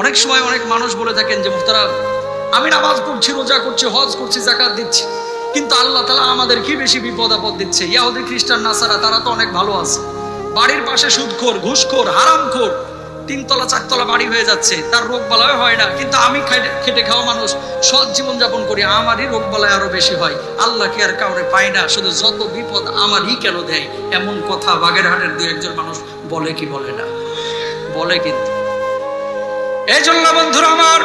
অনেক সময় অনেক মানুষ বলে থাকেন যে মুখতারা আমি নামাজ পড়ছি, রোজা করছি, হজ করছি জাকাত দিচ্ছি। কিন্তু আল্লাহ তালা আমাদের কি বেশি বিপদ আপদ দিচ্ছে? ইয়াহুদি, খ্রিস্টান, নাসারা, তারা তো অনেক ভালো আছে। বাড়ির পাশে সুদখোর, ঘুষখোর, হারামখোর, তিনতলা, চারতলা বাড়ি হয়ে যাচ্ছে। তার রোগ বালায় হয় না। কিন্তু আমি খেটে খাওয়া মানুষ, সৎ জীবন যাপন করি, আমারই রোগ বালায় আরও বেশি হয়। আল্লাহ কি আর কাউরে পায় না? শুধু যত বিপদ আমারই কেন দেয়? এমন কথা বাগেরহাটের দু একজন মানুষ বলে কি বলে না? বলে কিন্তু। এই জন্য বন্ধুরা আমার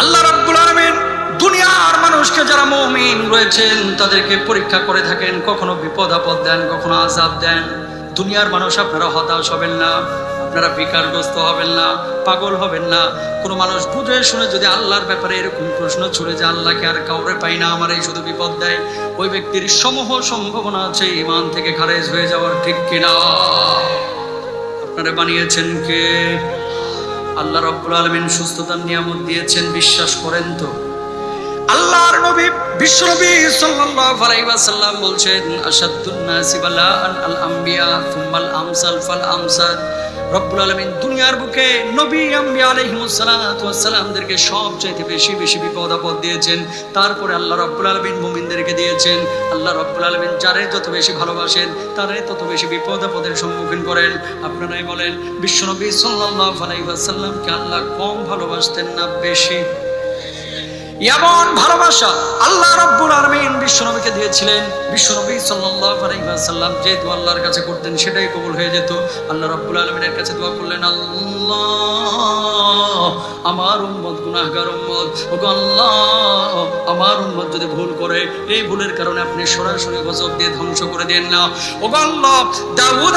আল্লাহ রাব্বুল আলামিন দুনিয়ার মানুষকে যারা মুমিন রয়েছেন, তাদেরকে পরীক্ষা করে থাকেন, কখনো বিপদ আপদ দেন, কখনো আযাব দেন। দুনিয়ার মানুষ আপনারা হতাশ হবেন না, আপনারা বিকারগ্রস্ত হবেন না, পাগল হবেন না। কোনো মানুষ বুঝে শুনে যদি আল্লাহর ব্যাপারে এরকম প্রশ্ন ছুড়ে যে আল্লাহকে আর কাউরে পাই না, আমার এই শুধু বিপদ দেয়। ওই ব্যক্তির সমূহ সম্ভাবনা আছে ইমান থেকে খারেজ হয়ে যাওয়ার ঠিক কিনা? আপনারা বানিয়েছেন কে? আল্লাহ রব্বুল আলমিন সুস্থতার নিয়ামত দিয়েছেন, বিশ্বাস করেন তো। আল্লাহর নবী বিশ্বনবী সাল্লাল্লাহু আলাইহি ওয়াসাল্লাম বলছেন আশাদুন নাসি বালাআন আল আমবিয়া থুম্মাল আমসাল ফাল আমসাল রব্বুল আলমিন দুনিয়ার বুকে নবী আম্বি আলহিমসালামদেরকে সবচাইতে বেশি বেশি বিপদ আপদ দিয়েছেন। তারপরে আল্লাহ রব্বুল আলমিন মুমিনদেরকে দিয়েছেন। আল্লাহ রব্বুল আলমিন যারে যত বেশি ভালোবাসেন, তারে তত বেশি বিপদ আপদের সম্মুখীন করেন। আপনারাই বলেন, বিশ্বনবী সাল্লাহ আলাইসাল্লামকে আল্লাহ কম ভালোবাসতেন না বেশি? এমন ভালোবাসা আল্লাহ রাব্বুল আলামিন বিশ্বনবীকে দিয়েছিলেন। বিশ্বনবী ওয়াসাল্লাম যে দোয়া আল্লাহর কাছে করতেন সেটাই কবুল হয়ে যেত। আল্লাহ রাব্বুল আলামিনের কাছে দোয়া করলেন, আল্লাহ, আমার উম্মত গুনাহগার উম্মত। আল্লাহ, আমার উম্মত যদি ভুল করে, এই ভুলের কারণে আপনি সরাসরি গজব দিয়ে ধ্বংস করে দেন না। ওগো আল্লাহ, দাউদ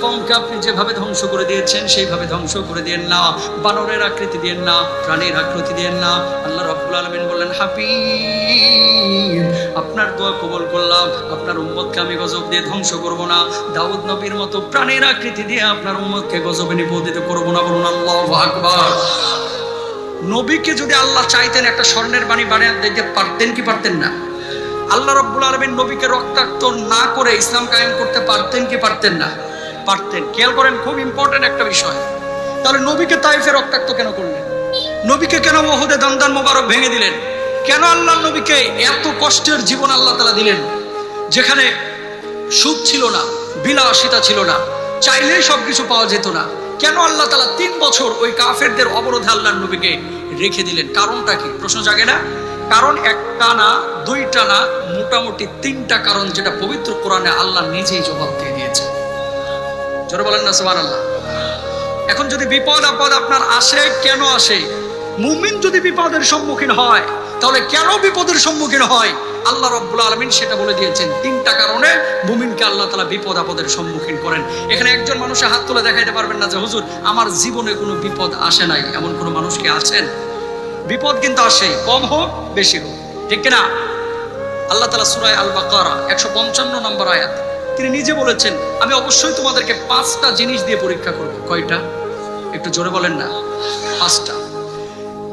কওমকে আপনি যেভাবে ধ্বংস করে দিয়েছেন, সেইভাবে ধ্বংস করে দেন না। বানরের আকৃতি দেন না, প্রাণীর আকৃতি দেন না। আল্লাহ রাব্বুল আলামিন বললেন, হাফিজ, আপনার দোয়া কবুল করলাম। আপনার উম্মতকে আমি গজব দিয়ে ধ্বংস করব না। দাউদ নবীর মতো প্রাণীর আকৃতি দিয়ে আপনার উম্মতকে গজবে নিপতিত করব না। বলুন, আল্লাহু আকবার। নবীকে যদি আল্লাহ চাইতেন, একটা স্বর্ণের বাণী বানিয়ে দিতে পারতেন কি পারতেন না? আল্লাহ রব্বুল আলমিন নবীকে রক্তাক্ত না করে ইসলাম কায়েম করতে পারতেন কি পারতেন না? পারতেন। খেয়াল করেন, খুব ইম্পর্টেন্ট একটা বিষয়। তাহলে নবীকে তাইফে রক্তাক্ত কেন করলেন? নবীকে কেন মহুদে দন্দান মোবারক ভেঙে দিলেন? কেন আল্লাহ নবীকে এত কষ্টের জীবন আল্লাহ তালা দিলেন? যেখানে সুখ ছিল না, বিলাসিতা ছিল না, চাইলেই সবকিছু পাওয়া যেত না। কেন আল্লাহ তালা তিন বছর ওই কাফেরদের অবরোধে আল্লাহ নবীকে রেখে দিলেন? কারণটা কি? প্রশ্ন জাগে না? কারণ একটা না, দুইটা না, মোটামুটি তিনটা কারণ যেটা পবিত্র কোরআনে আল্লাহ নিজেই জবাব দিয়ে দিয়েছে জোরে বলেন না সুবহান আল্লাহ এখন যদি বিপদ আপদ আপনার আসে, কেন আসে? মুমিন যদি বিপদের সম্মুখীন হয়, তাহলে কেন বিপদের সম্মুখীন হয়? আল্লাহ রব্বুল আলমিন সেটা বলে দিয়েছেন। তিনটা কারণে মুমিনকে আল্লাহ তালা বিপদ আপদের সম্মুখীন করেন। এখানে একজন মানুষের হাত তুলে দেখাইতে পারবেন না যে, হুজুর, আমার জীবনে কোনো বিপদ আসে নাই। এমন কোনো মানুষ কি আছেন? বিপদ কিন্তু আসে কম হোক, বেশি হোক। ঠিক কিনা? আল্লাহ তালা সুরায় আল বাকারা একশো পঞ্চান্ন নম্বর আয়াত। তিনি নিজে বলেছেন, আমি অবশ্যই তোমাদেরকে পাঁচটা জিনিস দিয়ে পরীক্ষা করব। কয়টা? একটু জোরে বলেন না। পাঁচটা।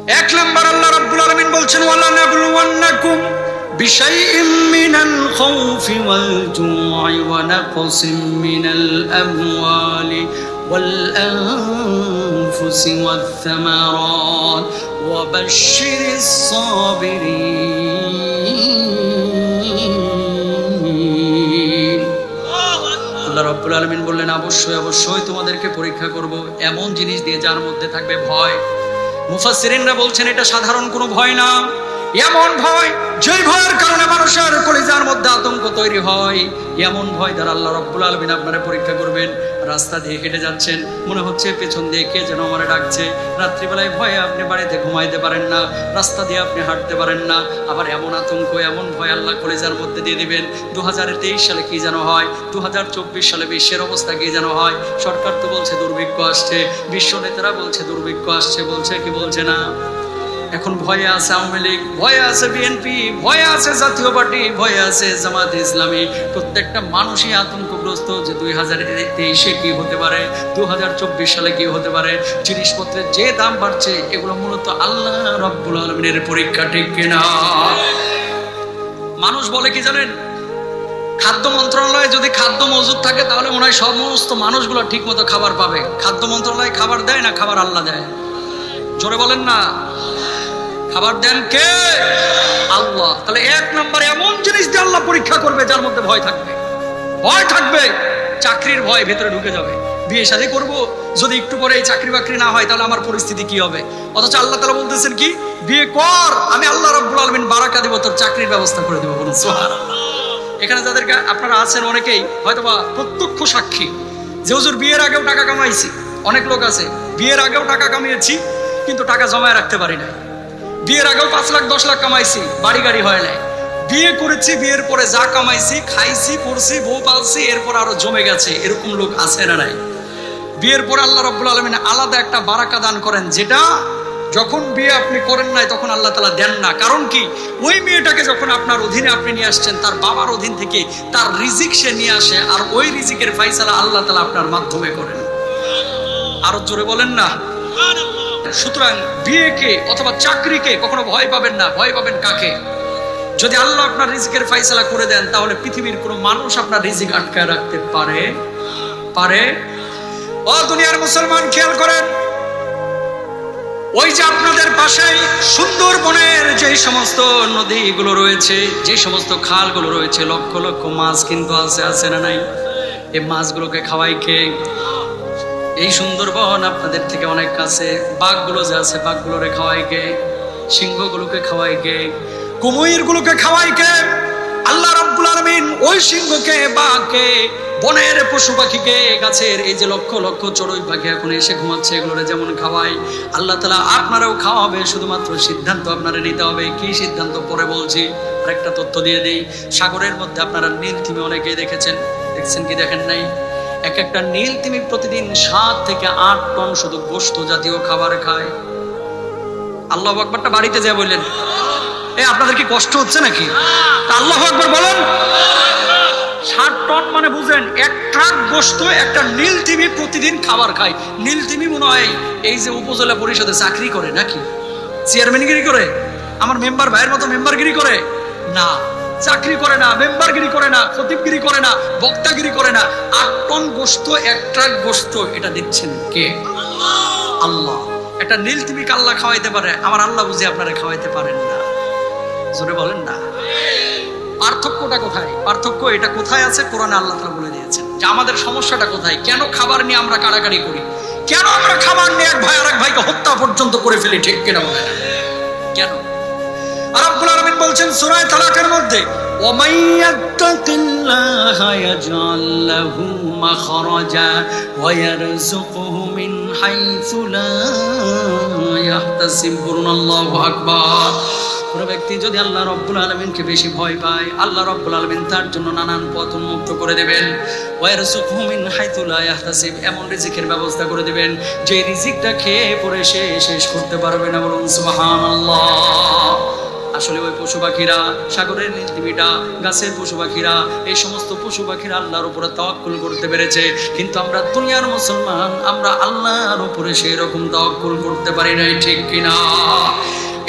এক নম্বর আল্লাহ রাব্বুল আলামিন বলছেন, ওয়ালা নাবলুওয়ান্নাকুম খাউফি ওয়াল জু'i ওয়া নাকসিম মিনাল আমওয়ালি ওয়াল ওয়া বাশশিরিস সাবিরিন। আল্লাহ রব্বুল আলমিন বললেন, অবশ্যই অবশ্যই তোমাদেরকে পরীক্ষা করব। এমন জিনিস দিয়ে যার মধ্যে থাকবে ভয়। মুফাসসিরিনরা বলছেন এটা সাধারণ কোনো ভয় না। এমন ভয়, যেই ভয়ের কারণে মানুষের কলিজার মধ্যে আতঙ্ক তৈরি হয়, এমন ভয় দ্বারা আল্লাহ রব্বুল আলমিন আপনারা পরীক্ষা করবেন। রাস্তা দিয়ে হেঁটে যাচ্ছেন, মনে হচ্ছে পেছন দিয়ে কে যেন আমার ডাকছে। রাত্রিবেলায় ভয়ে আপনি বাড়িতে ঘুমাইতে পারেন না, রাস্তা দিয়ে আপনি হাঁটতে পারেন না। আবার এমন আতঙ্ক, এমন ভয় আল্লাহ কলিজার মধ্যে দিয়ে দিবেন দু হাজার তেইশ সালে কি যেন হয় দু হাজার চব্বিশ সালে বিশ্বের অবস্থা কি যেন হয়। সরকার তো বলছে দুর্ভিক্ষ আসছে, বিশ্ব নেতারা বলছে দুর্ভিক্ষ আসছে, বলছে কি বলছে না। এখন ভয়ে আছে আওয়ামী লীগ, ভয়ে আছে বিএনপি, ভয়ে আছে জাতীয় পার্টি, ভয়ে আছে জামাত ইসলামী। প্রত্যেকটা মানুষই আতঙ্কগ্রস্ত যে দুই হাজার তেইশে কি হতে পারে দু হাজার চব্বিশ সালে কি হতে পারে, জিনিসপত্রের যে দাম বাড়ছে, এগুলো মূলত আল্লাহ রব্বুল আলমিনের পরীক্ষা, ঠিক কিনা? মানুষ বলে কি জানেন, খাদ্য মন্ত্রণালয়ে যদি খাদ্য মজুদ থাকে, তাহলে মনে হয় সমস্ত মানুষগুলো ঠিক মতো খাবার পাবে। খাদ্য মন্ত্রণালয় খাবার দেয় না, খাবার আল্লাহ দেয়? জোরে বলেন না। খাবার দেন কে? আল্লাহ। তাহলে এক নম্বরে এমন জিনিস দিয়ে আল্লাহ পরীক্ষা করবে যার মধ্যে ভয় থাকবে। ভয় থাকবে। চাকরির ভয় ভেতরে ঢুকে যাবে। বিয়ে শাদী করব। যদি একটু পরে এই চাকরি বাকরি না হয়, তাহলে আমার পরিস্থিতি কি হবে? অথচ আল্লাহ তালা বলতেছেন কি? বিয়ে কর, আমি আল্লাহ রব্বুল আলমিন বারাকা দিব, তোর চাকরির ব্যবস্থা করে দেবো বলুন সোহার এখানে যাদের আপনারা আছেন অনেকেই, হয়তোবা প্রত্যক্ষ সাক্ষী। যে হুজুর, বিয়ের আগেও টাকা কামাইছি। অনেক লোক আছে, বিয়ের আগেও টাকা কামিয়েছি, কিন্তু টাকা জমায় রাখতে পারি নাই। বিয়ের আগেও পাঁচ লাখ, দশ লাখ কামাইছি, বাড়ি গাড়ি হয় নাই। বিয়ে করেছি, বিয়ের পরে যা কামাইছি, খাইছি, পড়ছি, বউ পালছি, এরপর আরও জমে গেছে, এরকম লোক আছে না নাই? বিয়ের পরে আল্লাহ রব্বুল আলমিন আলাদা একটা বারাকা দান করেন, যেটা যখন বিয়ে আপনি করেন নাই, তখন আল্লাহ তালা দেন না। কারণ কি? ওই মেয়েটাকে যখন আপনার অধীনে আপনি নিয়ে আসছেন, তার বাবার অধীন থেকে তার রিজিক সে নিয়ে আসে, আর ওই রিজিকের ফাইসালা আল্লাহ তালা আপনার মাধ্যমে করেন। আরও জোরে বলেন না? সুতরাং বিয়েকে অথবা চাকরিকে কখনো ভয় পাবেন না, ভয় পাবেন কাকে? যদি আল্লাহ আপনার রিজিকের ফাইসালা করে দেন, তাহলে পৃথিবীর কোনো মানুষ আপনার রিজিক আটকায় রাখতে পারে? পারে? ও দুনিয়ার মুসলমান, খেয়াল করেন। ওই যে আপনাদের পাশে সুন্দরবনের যে সমস্ত নদীগুলো রয়েছে, যে সমস্ত খালগুলো রয়েছে, লক্ষ লক্ষ মাছ কিন্তু আছে আছে না নাই? এই মাছগুলোকে খাওয়াই খেয়ে এই সুন্দরবন আপনাদের থেকে অনেক কাছে। বাঘগুলো যে আছে, বাঘগুলোরে খাওয়াই কে, সিংহগুলোকে খাওয়াই কে কুমুইরগুলোকে খাওয়াই কে, আল্লাহ রাব্বুল আলামিন ওই সিংহকে, বাঘকে, বনের পশু পাখিকে, গাছের এই যে লক্ষ লক্ষ চড়ুই পাখি এখন এসে ঘুমাচ্ছে, এগুলোরে যেমন খাওয়াই, আল্লাহ তালা আপনারাও খাওয়াবে, শুধুমাত্র সিদ্ধান্ত আপনারা নিতে হবে। কি সিদ্ধান্ত? পরে বলছি, আরেকটা তথ্য দিয়ে দিই। সাগরের মধ্যে আপনারা নীল থিমে অনেকেই দেখেছেন। দেখছেন কি দেখেন নাই? এক একটা নীল তিমি প্রতিদিন সাত থেকে আট টন শুধু গোস্ত জাতীয় খাবার খায়। আল্লাহ আকবরটা বাড়িতে যা বললেন, এ, আপনাদের কি কষ্ট হচ্ছে নাকি? আল্লাহ আকবর বলেন ষাট টন মানে বুঝেন এক ট্রাক গোস্ত একটা নীল তিমি প্রতিদিন খাবার খায়। নীল তিমি মনে হয় এই যে উপজেলা পরিষদে চাকরি করে নাকি? চেয়ারম্যানগিরি করে? আমার মেম্বার ভাইয়ের মতো মেম্বারগিরি করে? না চাকরি করে না, মেম্বারগিরি করে না, খতিবগিরি করে না, বক্তাগিরি করে না। আট টন গোস্ত এক ট্রাক গোস্ত, এটা দিচ্ছেন কে? আল্লাহ। একটা নীল তিমি আল্লাহ খাওয়াইতে পারে, আমার আল্লাহ বুঝে আপনারা খাওয়াইতে পারেন না। জোরে বলেন না। পার্থক্যটা কোথায়? পার্থক্য এটা কোথায় আছে? কোরআনে আল্লাহ তাআলা বলে দিয়েছেন যে আমাদের সমস্যাটা কোথায়? কেন খাবার নিয়ে আমরা কাড়াকাড়ি করি? কেন আমরা খাবার নিয়ে এক ভাই আর এক ভাইকে হত্যা পর্যন্ত করে ফেলি, ঠিক কিনা কেন? আরবুল আলমিন বলছেন, সুরায় তালাকের মধ্যে ব্যক্তি যদি আল্লাহ রব্বুল আলমিনকে বেশি ভয় পায়, আল্লাহ রব্বুল আলমিন তার জন্য নানান পথ উন্মুক্ত করে দেবেন। ওয়ার হাইতুলা ইয়াহতাসিব, এমন রিজিকের ব্যবস্থা করে দেবেন, যে রিজিকটা খেয়ে পরে সে শেষ করতে পারবে না বলুন আসলে ওই পশু পাখিরা, সাগরের নীলতিমিটা গাছের পশু পাখিরা, এই সমস্ত পশু পাখিরা আল্লাহর উপরে তাওয়াক্কুল করতে পেরেছে। কিন্তু আমরা দুনিয়ার মুসলমান, আমরা আল্লাহর উপরে সেই রকম তাওয়াক্কুল করতে পারি নাই, ঠিক কিনা?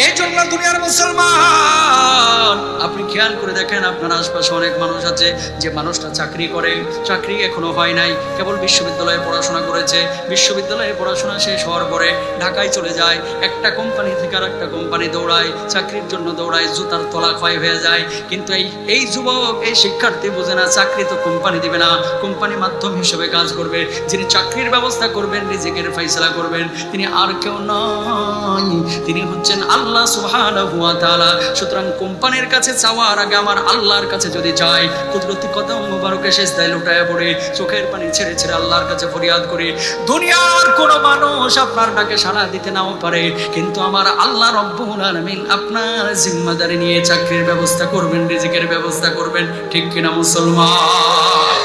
এই জন্য দুনিয়ার মুসলমান। আপনি খেয়াল করে দেখেন, আপনার আশপাশে অনেক মানুষ আছে যে মানুষটা চাকরি করে, চাকরি এখনও হয় নাই, কেবল বিশ্ববিদ্যালয়ে পড়াশোনা করেছে। বিশ্ববিদ্যালয়ে পড়াশোনা শেষ হওয়ার পরে ঢাকায় চলে যায়, একটা কোম্পানি থেকে আর একটা কোম্পানি দৌড়ায়, চাকরির জন্য দৌড়ায়, জুতার তলা ক্ষয় হয়ে যায়। কিন্তু এই এই যুবক, এই শিক্ষার্থী বোঝে না, চাকরি তো কোম্পানি দিবে না, কোম্পানি মাধ্যম হিসেবে কাজ করবে। যিনি চাকরির ব্যবস্থা করবেন নিজেকে ফাইসলা করবেন, তিনি আর কেউ নয়। তিনি হচ্ছেন আল্লাহ ওয়া তাআলা। সুতরাং কোম্পানির কাছে চাওয়ার আগে আমার আল্লাহর কাছে যদি যাই, কুদরতি কদম মুবারকে সেজদায় লুটায় পড়ে, চোখের পানি ছেড়ে ছেড়ে আল্লাহর কাছে ফরিয়াদ করি। দুনিয়ার কোনো মানুষ আপনার ডাকে সাড়া দিতে নাও পারে, কিন্তু আমার আল্লাহ রব্বুল আলামিন আপনার জিম্মাদারি নিয়ে চাকরির ব্যবস্থা করবেন, রিজিকের ব্যবস্থা করবেন। ঠিক কিনা মুসলমান?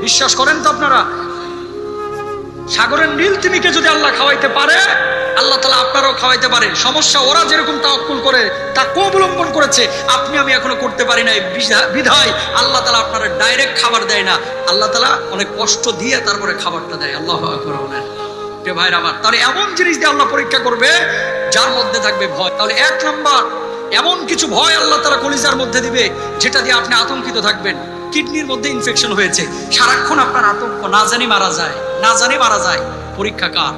বিশ্বাস করেন তো আপনারা? সাগরের নীল তিমিকে যদি আল্লাহ খাওয়াইতে পারে, আল্লাহ তালা আপনারও খাওয়াইতে পারে সমস্যা, ওরা যেরকম তাওয়াক্কুল করে, তা অবলম্বন করেছে, আপনি আমি এখনও করতে পারি বিধা- বিধায় আল্লাহ তালা আপনারা ডাইরেক্ট খাবার দেয় না। আল্লাহ তালা অনেক কষ্ট দিয়ে তারপরে খাবারটা দেয়। আল্লাহ বলেন। ভাইরা আমার, তাহলে এমন জিনিস দিয়ে আল্লাহ পরীক্ষা করবে, যার মধ্যে থাকবে ভয়। তাহলে এক নম্বর, এমন কিছু ভয় আল্লাহ তারা কলিজার মধ্যে দিবে, যেটা দিয়ে আপনি আতঙ্কিত থাকবেন। কিডনির মধ্যে ইনফেকশন হয়েছে। সারাক্ষণ আপনার আতঙ্ক, না জানি মারা যায়, না জানি মারা যায়। পরীক্ষা কার?